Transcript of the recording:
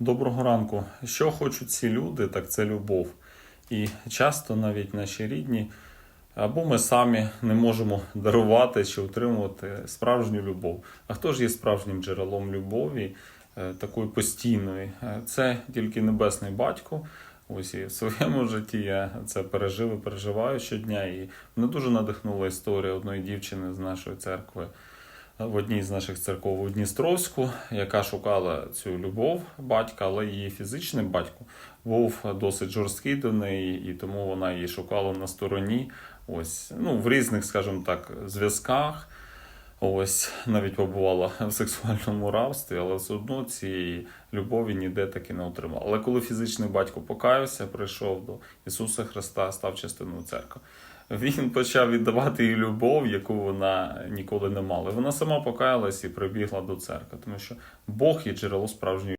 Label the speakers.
Speaker 1: Доброго ранку. Що хочуть ці люди, так це любов. І часто навіть наші рідні або ми самі не можемо дарувати чи утримувати справжню любов. А хто ж є справжнім джерелом любові, е, такої постійної? Е, Це тільки небесний батько. Ось і в своєму житті я це пережив і переживаю щодня. І мене дуже надихнула історія одної дівчини з нашої церкви в одній з наших церков у Дністровську, яка шукала цю любов батька, але її фізичний батько був досить жорсткий до неї, і тому вона її шукала на стороні. Ось, ну, в різних, скажімо так, зв'язках. Ось навіть побувала в сексуальному рабстві, але все одно цієї любові ніде таки не отримала. Але коли фізичний батько покаявся, прийшов до Ісуса Христа, став частиною церкви. Він почав віддавати їй любов, яку вона ніколи не мала. Вона сама покаялась і прибігла до церкви, тому що Бог є джерело справжньої